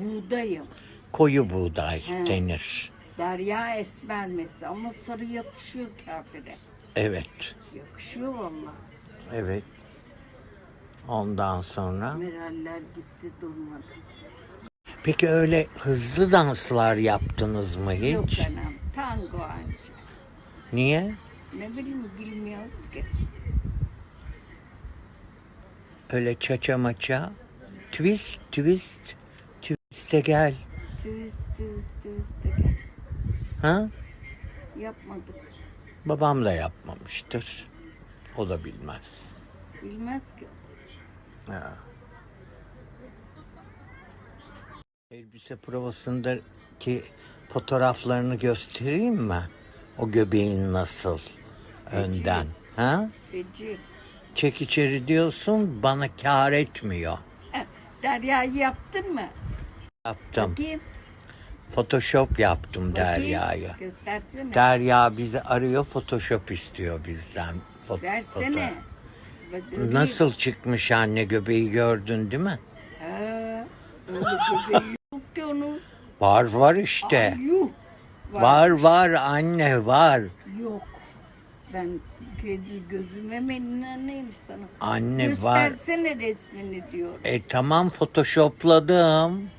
buğdayım. Koyu buğday He. denir. Derya esmer mesela ama sarı yakışıyor kafire. Evet. Yakışıyor valla. Evet. Ondan sonra. Meraller gitti durmadı. Peki öyle hızlı danslar yaptınız mı Yok hiç? anam tango anca. Niye? Ne bileyim bilmiyoruz ki. Öyle çaça maça. Twist, twist. Twist'e gel. Twist twist twist de gel. Ha? Yapmadık. Babam da yapmamıştır. O da bilmez. Bilmez ki. Ha. Elbise provasındaki fotoğraflarını göstereyim mi? O göbeğin nasıl? Önden. Ha? Feci. Çek içeri diyorsun bana kar etmiyor. Eh, Derya'yı yaptın mı? Yaptım. Bakayım. Photoshop yaptım bakayım. Göstersene. Derya bizi arıyor Photoshop istiyor bizden. Fo- Versene. göreyim. Nasıl çıkmış anne göbeği gördün değil mi? Ha, öyle göbeği yok ki onun. Var var işte. Ay, yuh. Var var anne var. Yok. Ben gözü, gözüme mi inanayım sana? Anne var. Göstersene resmini diyorum. E tamam photoshopladım.